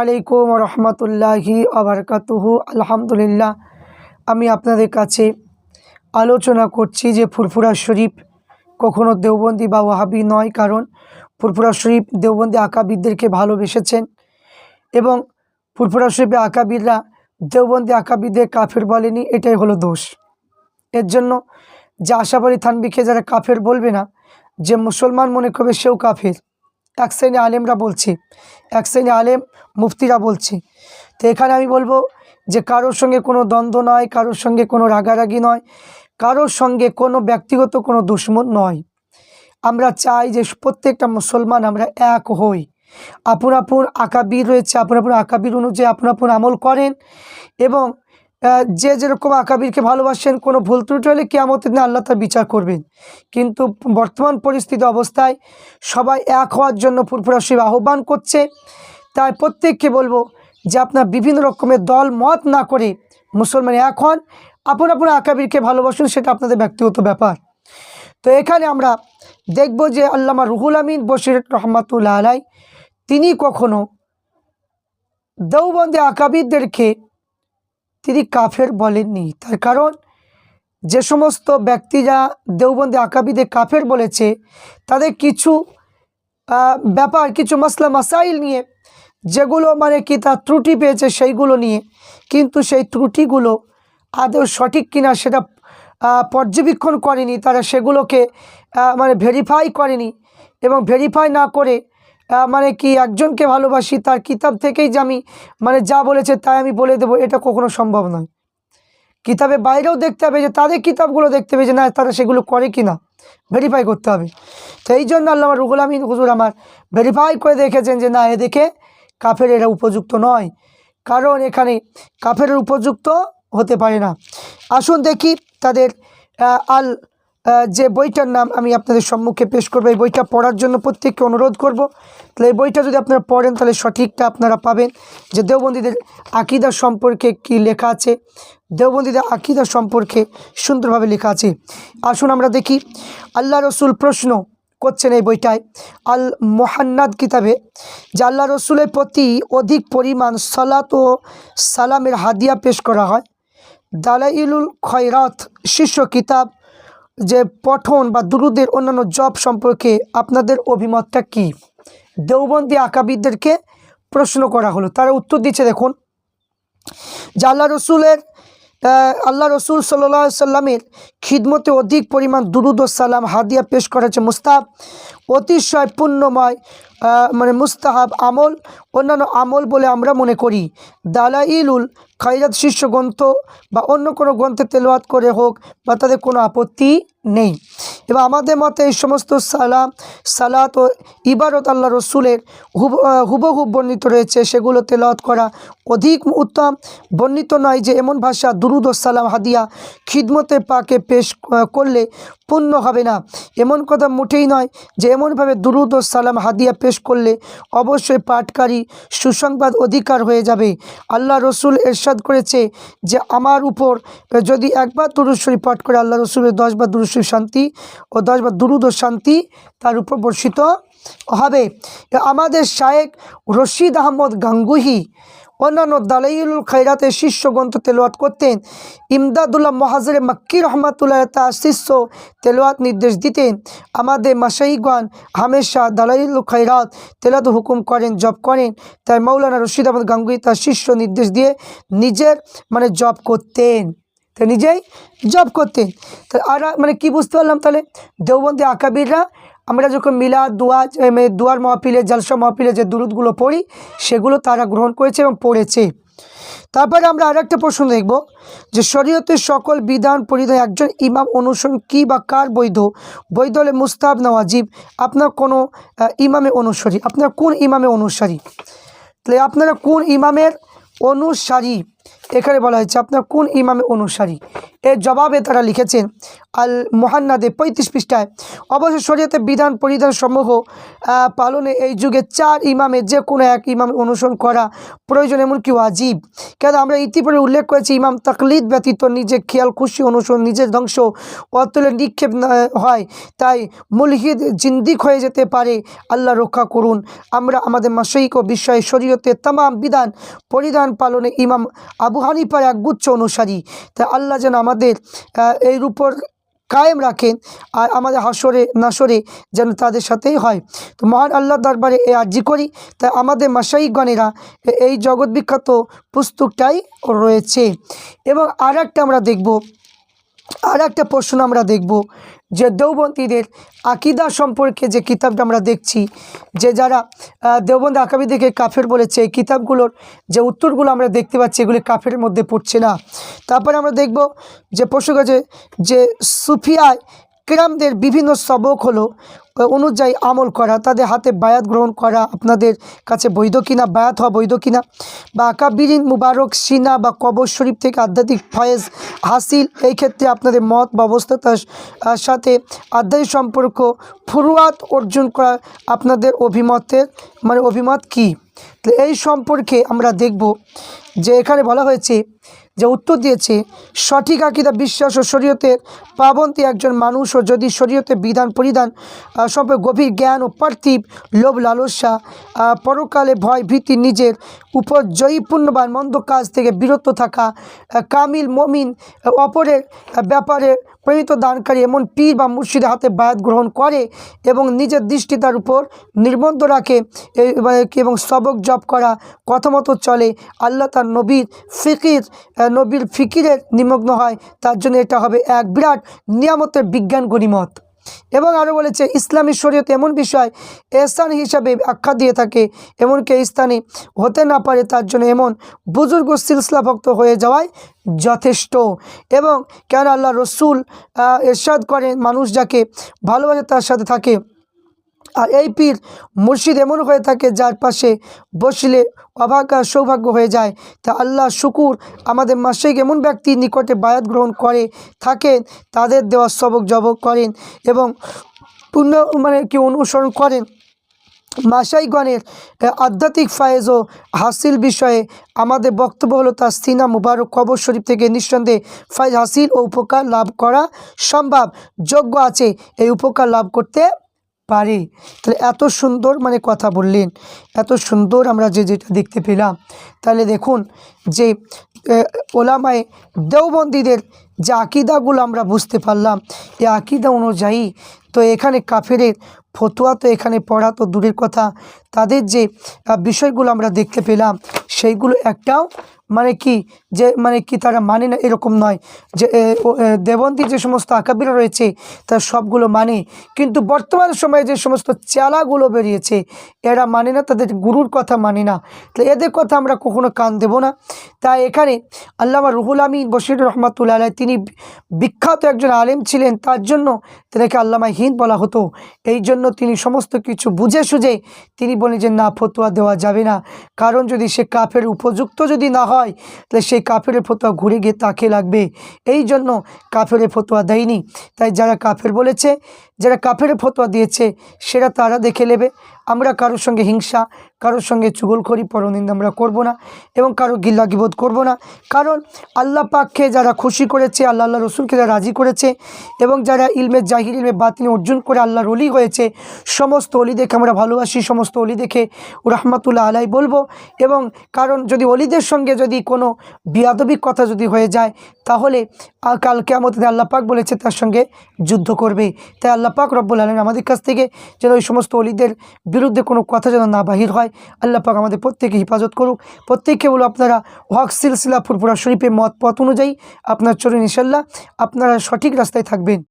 আলাইকুম রহমতুল্লাহি আবরকাতুহু। আলহামদুলিল্লাহ, আমি আপনাদের কাছে আলোচনা করছি যে ফুরফুরা শরীফ কখনো দেওবন্দি বা ওয়াহাবি নয়, কারণ ফুরফুরা শরীফ দেওবন্দি আকাবিদদেরকে ভালোবেসেছেন এবং ফুরফুরা শরীফে আকাবিদরা দেওবন্দি আকাবিদদের কাফের বলেনি, এটাই হলো দোষ। এর জন্য যে আশাবাড়ি থানবিকে যারা কাফের বলবে না, যে মুসলমান মনে করবে সেও কাফের। এক শ্রেণি আলেমরা বলছে, এক শ্রেণি আলেম মুফতিরা বলছে। তো এখানে আমি বলব যে কারোর সঙ্গে কোনো দ্বন্দ্ব নয়, কারোর সঙ্গে কোনো রাগারাগি নয়, কারোর সঙ্গে কোনো ব্যক্তিগত কোনো দুশ্মন নয়। আমরা চাই যে প্রত্যেকটা মুসলমান আমরা এক হই। আপন আপন আকাবির রয়েছে, আপন আপন আকাবির অনুযায়ী আপন আপন আমল করেন এবং যে যেরকম আকাবিরকে ভালোবাসেন, কোনো ভুল ত্রুটি হলে কেয়ামতের দিনে আল্লাহ তার বিচার করবেন। কিন্তু বর্তমান পরিস্থিতি অবস্থায় সবাই এক হওয়ার জন্য ফুরফুরা শিব আহ্বান করছে। তাই প্রত্যেককে বলব যে আপনার বিভিন্ন রকমের দল মত না করে মুসলমান এক হন, আপন আপন আকাবিরকে ভালোবাসুন, সেটা আপনাদের ব্যক্তিগত ব্যাপার। তো এখানে আমরা দেখব যে আল্লামা রুহুল আমিন বশির রহমাতুল্লাহ আলাই তিনি কখনো দেওবন্দে আকাবিরদেরকে তিনি কাফের বলেননি। তার কারণ, যে সমস্ত ব্যক্তিরা দেওবন্দে আকাবিদে কাফের বলেছে, তাদের কিছু ব্যাপার, কিছু মাসলা, মাসাইল নিয়ে, যেগুলো মানে কি তার ত্রুটি পেয়েছে সেইগুলো নিয়ে, কিন্তু সেই ত্রুটিগুলো আদৌ সঠিক কিনা সেটা পর্যবেক্ষণ করেনি। তারা সেগুলোকে মানে ভেরিফাই করেনি এবং ভেরিফাই না করে মানে কি একজনকে ভালোবাসি, তার কিতাব থেকেই যে আমি মানে যা বলেছে তাই আমি বলে দেবো, এটা কখনো সম্ভব নয়। কিতাবে বাইরেও দেখতে হবে যে তাদের কিতাবগুলো দেখতে হবে যে না, তারা সেগুলো করে কি না ভেরিফাই করতে হবে। তো এই জন্য আল্লাহ রুহুল আমিন হুজুর আমার ভেরিফাই করে দেখেছেন যে না এ দেখে কাফের এরা উপযুক্ত নয়। কারণ এখানে কাফের উপযুক্ত হতে পারে না। আসুন দেখি তাদের আল যে বইটার নাম আমি আপনাদের সম্মুখে পেশ করব, এই বইটা পড়ার জন্য প্রত্যেককে অনুরোধ করব। তাহলে এই বইটা যদি আপনারা পড়েন, তাহলে সঠিকটা আপনারা পাবেন যে দেওবন্দীদের আকিদা সম্পর্কে কি লেখা আছে। দেওবন্দীদের আকিদা সম্পর্কে সুন্দরভাবে লেখা আছে। আসুন আমরা দেখি, আল্লাহ রসুল প্রশ্ন করছেন এই বইটায়, আল মোহান্নাদ কিতাবে, যে আল্লাহ রসুলের প্রতি অধিক পরিমাণ সালাত ও সালামের হাদিয়া পেশ করা হয়। দালাইলুল খয়রাত, শীর্ষ কিতাব যে পঠন বা দুরুদের অন্যান্য জব সম্পর্কে আপনাদের অভিমতটা কি? দেওবন্দি আকাবিদদেরকে প্রশ্ন করা হলো। তারা উত্তর দিচ্ছে, দেখুন, যে আল্লাহ রসুলের আল্লাহ রসুল সাল্লাহ সাল্লামের খিদমতে অধিক পরিমাণ দুরুদ ও সালাম হাদিয়া পেশ করেছে মুস্তাফ অতিশয় পুণ্যময় মানে মুস্তাহাব আমল, অন্যান্য আমল বলে আমরা মনে করি। দালাইলুল খাইরাত শীর্ষ গ্রন্থ বা অন্য কোনো গ্রন্থে তেলোয়াত করে হোক বা তাদের কোনো আপত্তি নেই। এবং আমাদের মতে এই সমস্ত সালাম, সালাত ও ইবারত আল্লাহ রসুলের হুব হুবহুব বর্ণিত রয়েছে। সেগুলো তেলাওয়াত করা অধিক উত্তম। বর্ণিত নয় যে এমন ভাষা, দুরুদ ও সালাম হাদিয়া খিদমতে পাকে পেশ করলে পূর্ণ হবে না। এমন কথা মোটেই নয় যে এমনভাবে দুরুদ ও সালাম হাদিয়া পেশ করলে অবশ্যই পাঠকারী সুসংবাদ অধিকার হয়ে যাবে। আল্লাহ রসুল এরশাদ করেছে যে, আমার উপর যদি একবার দুরুদ শরীফ পাঠ করে আল্লাহ রসুলের দশবার দুরুদ শরীফ শান্তি ও দশবার দুরুদ ও শান্তি তার উপর বর্ষিত হবে। আমাদের শায়েক রশিদ আহমদ গাঙ্গুহি অন্যান্য দালাইল খাইরাতের শীর্ষ গ্রন্থ তেলোয়াত করতেন। ইমদাদুল্লাহ মহাজরে মাক্কি রহমাতুল্লাহ তার শিষ্য তেলোয়াত নির্দেশ দিতেন। আমাদের মাসাইগান হামেশা দালাইল খাইরাত তেলাত হুকুম করেন জব করেন। তাই মৌলানা রশিদ আহমদ গাঙ্গুই তার শিষ্য নির্দেশ দিয়ে নিজের মানে জব করতেন। তো নিজেই জব করতেন। তো আর মানে কি বুঝতে পারলাম তাহলে? দেওবন্দি আকাবিররা আমরা যখন মিলা দুয়া দুয়ার মহফিলে, জালসা মহফিলে যে দুরুদগুলো পড়ি, সেগুলো তারা গ্রহণ করেছে এবং পড়েছে। তারপরে আমরা আর একটা প্রশ্ন দেখব যে শরীয়তের সকল বিধান পরিধান একজন ইমাম অনুসরণ কি বা কার বৈধ? বৈধ হলে মুস্তাব নওয়াজিব। আপনার কোনো ইমামে অনুসারী? আপনার কোন ইমামে অনুসারী? তাহলে আপনারা কোন ইমামের অনুসারী? এখানে বলা হয়েছে, আপনার কোন ইমামে অনুসারী? এর জবাবে তারা লিখেছেন আল মোহান্নাদে পঁয়ত্রিশ পৃষ্ঠায় অবশ্য শরীয়তে বিধান পরিধান সমূহ পালনে এই যুগে চার ইমামে যে কোনো এক ইমাম অনুসরণ করা প্রয়োজন, এমনকি ওয়াজিব। কেন আমরা ইতিপূর্বে উল্লেখ করেছি, ইমাম তাকলিদ ব্যতীত নিজে খেয়াল খুশি অনুসরণ, নিজের ধ্বংস অতলে নিক্ষেপ হয়। তাই মুলহিদ জিন্দিক হয়ে যেতে পারে, আল্লাহ রক্ষা করুন। আমরা আমাদের মাসিক ও বিষয়ে শরীয়তে তাম বিধান পরিধান পালনে ইমাম আবু হানিফার একগুচ্ছ অনুসারী। তাই আল্লাহ যেন আমাদের এর উপর কায়েম রাখেন আর আমাদের হাসরে নাসরে যেন তাদের সাথেই হয়। তো মহান আল্লাহ দরবারে এ আর্জি করি। তাই আমাদের মাসাইগণেরা এই জগৎ বিখ্যাত পুস্তকটাই রয়েছে। এবং আর একটা আমরা দেখব। আর একটা প্রশ্ন আমরা দেখব যে দেওবন্দীদের আকিদা সম্পর্কে যে কিতাবটা আমরা দেখছি, যে যারা দেওবন্দ আকাবিদিকে কাফের বলেছে, এই কিতাবগুলোর যে উত্তরগুলো আমরা দেখতে পাচ্ছি, এগুলি কাফের মধ্যে পড়ছে না। তারপরে আমরা দেখব যে পশু আছে যে সুফিয়ায় কেরামদের বিভিন্ন সবক হলো। অনুযায়ী আমল করা তাদের হাতে বায়াত গ্রহণ করা আপনাদের কাছে বৈধ কিনা বায়াত হওয়া বৈধ কিনা বা আকাবিরিন মুবারক সিনা বা কবর শরীফ থেকে আধ্যাত্মিক ফয়েজ হাসিল এই ক্ষেত্রে আপনাদের মত বা অবস্থাতার আহ, সাথে আধ্যাত্মিক সম্পর্ক ফুরুয়াত অর্জন করা আপনাদের অভিমতের মানে অভিমত কি? এই সম্পর্কে আমরা দেখব যে এখানে বলা হয়েছে যে উত্তর দিয়েছে, সঠিক আকিদা, বিশ্বাস ও শরীয়তের পাবন্তি একজন মানুষ ও যদি শরীয়তে বিধান পরিধান সম্পর্কে গভীর জ্ঞান ও পার্থিব লোভ লালসা পরকালে ভয় ভীতি নিজের উপর জয়ীপূর্ণবান মন্দ কাজ থেকে বিরত থাকা কামিল, মমিন অপরের ব্যাপারে প্রেরিত দানকারী এমন পীর বা মুর্শিদের হাতে বায়াত গ্রহণ করে এবং নিজের দৃষ্টি তার উপর নির্বন্ধ রাখে এবং সবক জপ করা কথা মতো চলে। আল্লাহ তার নবীর ফিকির নবীর ফিকিরের নিমগ্ন হয়। তার জন্য এটা হবে এক বিরাট নিয়ামতের বিজ্ঞান গণিমত এবং আরও বলেছে, ইসলামী শরীয়ত এমন বিষয়, এহসান হিসাবে আখ্যা দিয়ে থাকে, এমনকি স্থানে হতে না পারে তার জন্য এমন বুজুর্গ সিলসিলাভক্ত হয়ে যাওয়ায় যথেষ্ট। এবং কেন আল্লাহ রসুল এরশাদ করেন, মানুষ যাকে ভালোবাসে তার সাথে থাকে। আর এই পীর মুর্শিদ এমন হয়ে থাকে যার পাশে বসলে অভাগ্য আর সৌভাগ্য হয়ে যায়। তা আল্লাহ শুকুর আমাদের মাসিক এমন ব্যক্তির নিকটে বায়াত গ্রহণ করে, থাকেন, তাদের দেওয়া সবক জবক করেন এবং পূর্ণ মানে কি অনুসরণ করেন। মাসাইগণের আধ্যাত্মিক ফায়েজ ও হাসিল বিষয়ে আমাদের বক্তব্য হলো তার সিনা মুবারক কবর শরীফ থেকে নিঃসন্দেহে ফাইজ হাসিল ও উপকার লাভ করা সম্ভব। যোগ্য আছে এই উপকার লাভ করতে পারে। তাহলে এত সুন্দর মানে কথা বললেন, এত সুন্দর আমরা যে যেটা দেখতে পেলাম। তাহলে দেখুন যে ওলামায় দেওবন্দীদের যে আকিদাগুলো আমরা বুঝতে পারলাম, এই আকিদা অনুযায়ী তো এখানে কাফেরের ফতুয়া তো এখানে পড়া তো দূরের কথা। তাদের যে বিষয়গুলো আমরা দেখতে পেলাম, সেইগুলো একটাও মানে কি? যে মানে কি তারা মানে না এরকম নয়। যে দেবন্তীর যে সমস্ত আকাবিরা রয়েছে তার সবগুলো মানে। কিন্তু বর্তমান সময়ে যে সমস্ত চালাগুলো বেরিয়েছে, এরা মানে না, তাদের গুরুর কথা মানে না। তো এদের কথা আমরা কখনো কান দেব না। তাই এখানে আল্লামা রুহুল আমিন বশির আলাইহ, তিনি বিখ্যাত একজন আলেম ছিলেন, তার জন্য তাদেরকে আল্লামা হিন্দ বলা হতো। এই জন্য তিনি সমস্ত কিছু বুঝে সুঝে তিনি বলেন যে, না, ফতোয়া দেওয়া যাবে না। কারণ যদি সে কাফের উপযুক্ত যদি না হয় তাহলে সেই কাফেরের ফতোয়া ঘুরে গিয়ে তাকে লাগবে। এই জন্য কাফেরের ফতোয়া দেয়নি। তাই যারা কাফের বলেছে যারা কাফের ফতোয়া দিয়েছে সেটা তারা দেখে নেবে। আমরা কারোর সঙ্গে হিংসা, কারোর সঙ্গে চুগলখড়ি পরনিন্দা আমরা করব না এবং কারও গিল্লা গিবোধ করব না। কারণ আল্লাহ পাককে যারা খুশি করেছে, আল্লাহ আল্লাহ রসুলকে যারা রাজি করেছে এবং যারা ইলমে জাহির, ইলমে বাতিনি অর্জন করে আল্লাহর অলি হয়েছে, সমস্ত অলি দেখে আমরা ভালোবাসি, সমস্ত অলি দেখে রহমাতুল্লাহ আলাই বলব। এবং কারণ যদি অলিদের সঙ্গে যদি কোনো বিয়াদবিক কথা যদি হয়ে যায়, তাহলে কালকে কাল কেমতে আল্লাহ পাক বলেছে, তার সঙ্গে যুদ্ধ করবে। তাই আল্লাহ পাক রব্বুল আলম আমাদের কাছ থেকে যেন ওই সমস্ত অলিদের বিরুদ্ধে কোনো কথা যেন না বাহির হয়। আল্লাহ পাক আমাদের প্রত্যেকে হেফাজত করুক। প্রত্যেককে বলো আপনারা হক সিলসিলা ফুরফুরা শরীফের মত পথ অনুযায়ী আপনার চরণ ইনশাল্লাহ আপনারা সঠিক রাস্তায় থাকবেন।